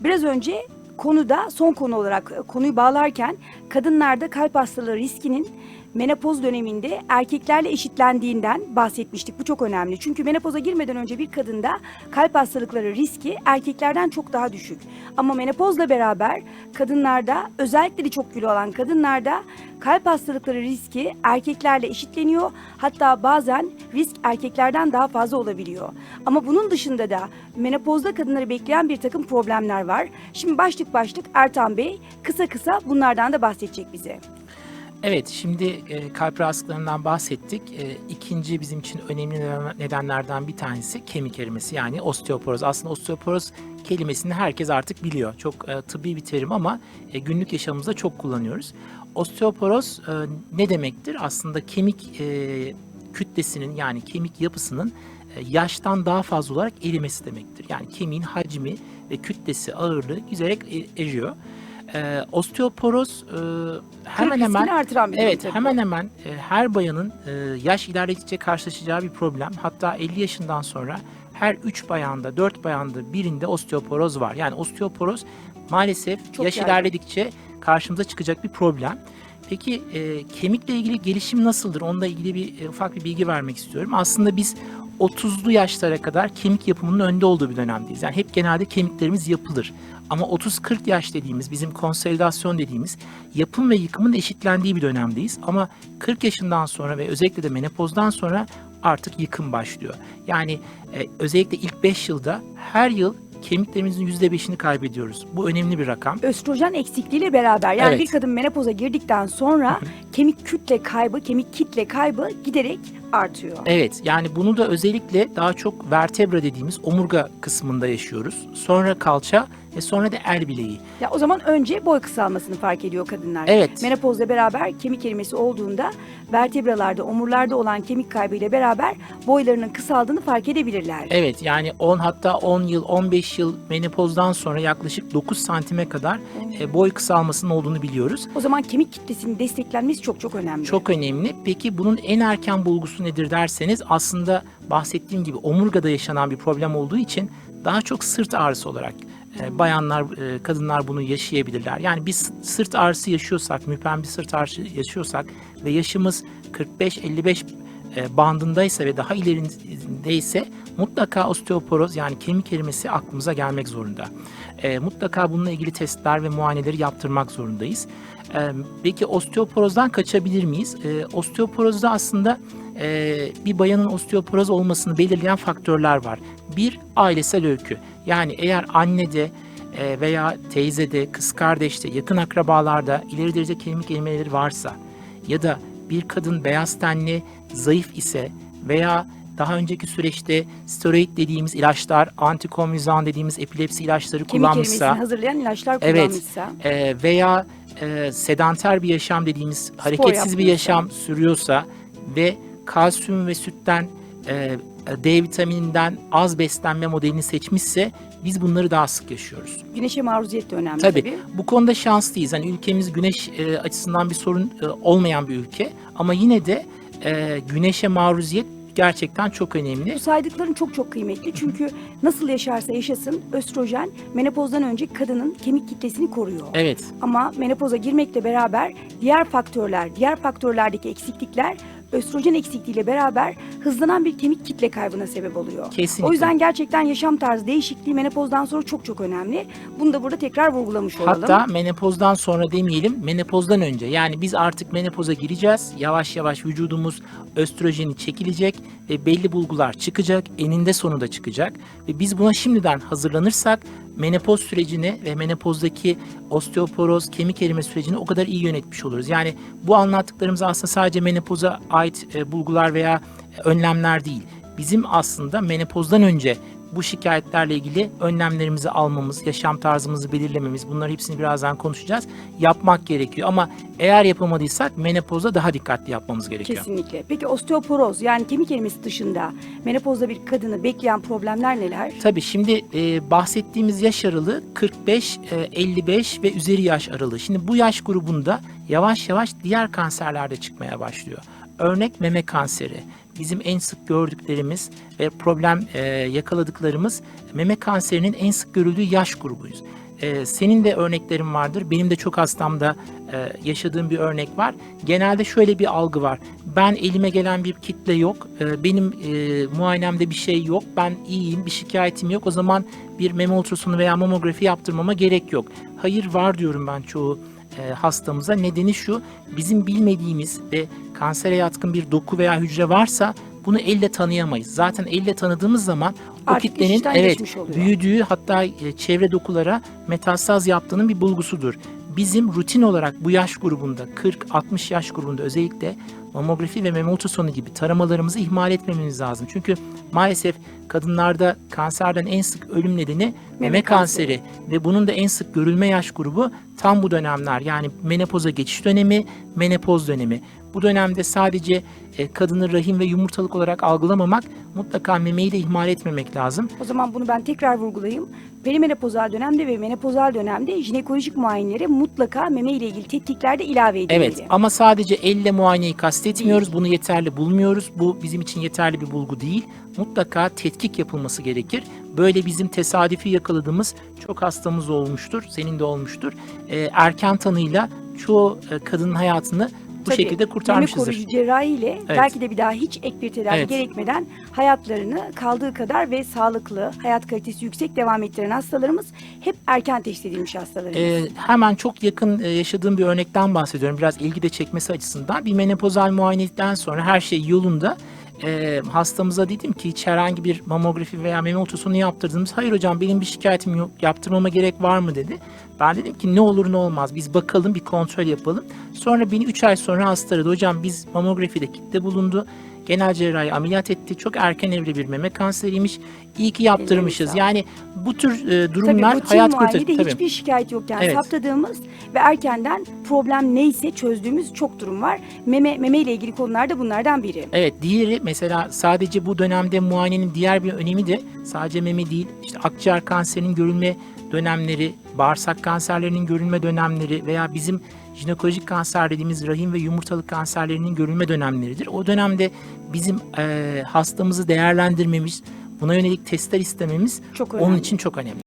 Biraz önce konuda son konu olarak e, konuyu bağlarken kadınlarda kalp hastalığı riskinin menopoz döneminde erkeklerle eşitlendiğinden bahsetmiştik. Bu çok önemli. Çünkü menopoza girmeden önce bir kadında kalp hastalıkları riski erkeklerden çok daha düşük. Ama menopozla beraber kadınlarda özellikle de çok kilo olan kadınlarda kalp hastalıkları riski erkeklerle eşitleniyor. Hatta bazen risk erkeklerden daha fazla olabiliyor. Ama bunun dışında da menopozda kadınları bekleyen bir takım problemler var. Şimdi başlık başlık Ertan Bey kısa kısa bunlardan da bahsedecek bize. Evet, şimdi e, kalp rahatsızlıklarından bahsettik. E, ikinci bizim için önemli neden- nedenlerden bir tanesi kemik erimesi yani osteoporoz. Aslında osteoporoz kelimesini herkes artık biliyor. Çok e, tıbbi bir terim ama e, günlük yaşamımızda çok kullanıyoruz. Osteoporoz e, ne demektir? Aslında kemik e, kütlesinin yani kemik yapısının e, yaştan daha fazla olarak erimesi demektir. Yani kemiğin hacmi ve kütlesi, ağırlığı giderek e, eriyor. E, osteoporoz e, hemen Kırk hemen riskini artıran bir durum Evet tabii. hemen hemen e, her bayanın e, yaş ilerledikçe karşılaşacağı bir problem. Hatta 50 yaşından sonra her 3 bayanda 4 bayanda birinde osteoporoz var. Yani osteoporoz maalesef Çok yaş yaygın. ilerledikçe karşımıza çıkacak bir problem. Peki e, kemikle ilgili gelişim nasıldır? Onunla ilgili bir e, ufak bir bilgi vermek istiyorum. Aslında biz 30'lu yaşlara kadar kemik yapımının önde olduğu bir dönemdeyiz. Yani hep genelde kemiklerimiz yapılır. Ama 30-40 yaş dediğimiz, bizim konsolidasyon dediğimiz yapım ve yıkımın eşitlendiği bir dönemdeyiz. Ama 40 yaşından sonra ve özellikle de menopozdan sonra artık yıkım başlıyor. Yani e, özellikle ilk 5 yılda her yıl kemiklerimizin %5'ini kaybediyoruz. Bu önemli bir rakam. Östrojen eksikliğiyle beraber yani Evet. bir kadın menopoza girdikten sonra kemik kütle kaybı, kemik kitle kaybı giderek artıyor. Evet yani bunu da özellikle daha çok vertebra dediğimiz omurga kısmında yaşıyoruz. Sonra kalça ve sonra da el bileği. Ya o zaman önce boy kısalmasını fark ediyor kadınlar. Evet. Menopozla beraber kemik erimesi olduğunda vertebralarda, omurlarda olan kemik kaybı ile beraber boylarının kısaldığını fark edebilirler. Evet yani 10 hatta 10 yıl 15 yıl menopozdan sonra yaklaşık 9 santime kadar e, boy kısalmasının olduğunu biliyoruz. O zaman kemik kitlesinin desteklenmesi çok çok önemli. Çok önemli. Peki bunun en erken bulgusu nedir derseniz aslında bahsettiğim gibi omurgada yaşanan bir problem olduğu için daha çok sırt ağrısı olarak e, bayanlar, e, kadınlar bunu yaşayabilirler. Yani biz sırt ağrısı yaşıyorsak, müpem bir sırt ağrısı yaşıyorsak ve yaşımız 45-55 e, bandındaysa ve daha ilerindeyse mutlaka osteoporoz yani kemik erimesi aklımıza gelmek zorunda. E, mutlaka bununla ilgili testler ve muayeneleri yaptırmak zorundayız. E, peki osteoporozdan kaçabilir miyiz? E, osteoporozda aslında e, bir bayanın osteoporoz olmasını belirleyen faktörler var. Bir, ailesel öykü. Yani eğer annede e, veya teyzede, kız kardeşte, yakın akrabalarda ileri derece kemik erimeleri varsa ya da bir kadın beyaz tenli, zayıf ise veya daha önceki süreçte steroid dediğimiz ilaçlar, antikonvizan dediğimiz epilepsi ilaçları kemik kullanmışsa hazırlayan ilaçlar Evet. kullanmışsa. e, veya e, sedanter bir yaşam dediğimiz hareketsiz bir yaşam sürüyorsa ve kalsiyum ve sütten e, D vitamininden az beslenme modelini seçmişse biz bunları daha sık yaşıyoruz. Güneşe maruziyet de önemli tabii. Tabii bu konuda şanslıyız. Hani ülkemiz güneş e, açısından bir sorun e, olmayan bir ülke ama yine de e, güneşe maruziyet gerçekten çok önemli. Bu saydıkların çok çok kıymetli çünkü nasıl yaşarsa yaşasın östrojen menopozdan önce kadının kemik kitlesini koruyor. Evet. Ama menopoza girmekle beraber diğer faktörler, diğer faktörlerdeki eksiklikler östrojen eksikliğiyle beraber hızlanan bir kemik kitle kaybına sebep oluyor. Kesinlikle. O yüzden gerçekten yaşam tarzı değişikliği menopozdan sonra çok çok önemli. Bunu da burada tekrar vurgulamış olalım. Hatta menopozdan sonra demeyelim, menopozdan önce. Yani biz artık menopoza gireceğiz. Yavaş yavaş vücudumuz östrojeni çekilecek ve belli bulgular çıkacak. Eninde sonunda çıkacak. Ve biz buna şimdiden hazırlanırsak menopoz sürecini ve menopozdaki osteoporoz, kemik erime sürecini o kadar iyi yönetmiş oluruz. Yani bu anlattıklarımız aslında sadece menopoza ait e, bulgular veya e, önlemler değil. Bizim aslında menopozdan önce bu şikayetlerle ilgili önlemlerimizi almamız, yaşam tarzımızı belirlememiz, bunları hepsini birazdan konuşacağız. Yapmak gerekiyor ama eğer yapamadıysak menopozda daha dikkatli yapmamız gerekiyor. Kesinlikle. Peki osteoporoz yani kemik erimesi dışında menopozda bir kadını bekleyen problemler neler? Tabii şimdi e, bahsettiğimiz yaş aralığı 45, e, 55 ve üzeri yaş aralığı. Şimdi bu yaş grubunda yavaş yavaş diğer kanserler de çıkmaya başlıyor. Örnek meme kanseri. Bizim en sık gördüklerimiz ve problem e, yakaladıklarımız meme kanserinin en sık görüldüğü yaş grubuyuz. e, senin de örneklerin vardır. Benim de çok hastamda e, yaşadığım bir örnek var. Genelde şöyle bir algı var. Ben elime gelen bir kitle yok. E, benim e, muayenemde bir şey yok. Ben iyiyim, bir şikayetim yok. O zaman bir meme ultrasonu veya mamografi yaptırmama gerek yok. Hayır var diyorum ben çoğu e, hastamıza. Nedeni şu, bizim bilmediğimiz ve kansere yatkın bir doku veya hücre varsa bunu elle tanıyamayız. Zaten elle tanıdığımız zaman o Artık kitlenin evet büyüdüğü hatta e, çevre dokulara metastaz yaptığının bir bulgusudur. Bizim rutin olarak bu yaş grubunda 40-60 yaş grubunda özellikle mamografi ve meme ultrasonu gibi taramalarımızı ihmal etmememiz lazım. Çünkü maalesef kadınlarda kanserden en sık ölüm nedeni meme, kanseri. kanseri ve bunun da en sık görülme yaş grubu tam bu dönemler. Yani menopoza geçiş dönemi, menopoz dönemi. Bu dönemde sadece e, kadını rahim ve yumurtalık olarak algılamamak, mutlaka memeyi de ihmal etmemek lazım. O zaman bunu ben tekrar vurgulayayım. Perimenopozal dönemde ve menopozal dönemde jinekolojik muayenelere mutlaka meme ile ilgili tetkikler de ilave edilmeli. Evet ama sadece elle muayeneyi kastetmiyoruz. Bunu yeterli bulmuyoruz. Bu bizim için yeterli bir bulgu değil. Mutlaka tetkik yapılması gerekir. Böyle bizim tesadüfi yakaladığımız çok hastamız olmuştur. Senin de olmuştur. Ee, erken tanıyla çoğu e, kadının hayatını bu Tabii, şekilde Meme kurtarmışızdır. koruyucu cerrahi ile belki de bir daha hiç ek bir tedavi Evet. gerekmeden hayatlarını kaldığı kadar ve sağlıklı, hayat kalitesi yüksek devam ettiren hastalarımız hep erken teşhis edilmiş hastalarımız. Ee, hemen çok yakın e, yaşadığım bir örnekten bahsediyorum. Biraz ilgi de çekmesi açısından. Bir menopozal muayeneden sonra her şey yolunda. Ee, hastamıza dedim ki hiç herhangi bir mamografi veya meme ultrasonu yaptırdığımız hayır hocam benim bir şikayetim yok yaptırmama gerek var mı dedi. Ben dedim ki ne olur ne olmaz biz bakalım bir kontrol yapalım. Sonra beni 3 ay sonra hasta aradı. Hocam biz mamografide kitle bulundu. Genel cerrahi ameliyat etti. Çok erken evre bir meme kanseriymiş. İyi ki yaptırmışız. Yani bu tür e, Tabii durumlar rutin hayat kurtarır. Tabii. hiçbir şikayet yokken Evet. saptadığımız ve erkenden problem neyse çözdüğümüz çok durum var. Meme, meme ile ilgili konular da bunlardan biri. Evet diğeri mesela sadece bu dönemde muayenenin diğer bir önemi de sadece meme değil işte akciğer kanserinin görülme dönemleri, bağırsak kanserlerinin görülme dönemleri veya bizim jinekolojik kanser dediğimiz rahim ve yumurtalık kanserlerinin görülme dönemleridir. O dönemde bizim eee, hastamızı değerlendirmemiz, buna yönelik testler istememiz Çok önemli. onun için çok önemli.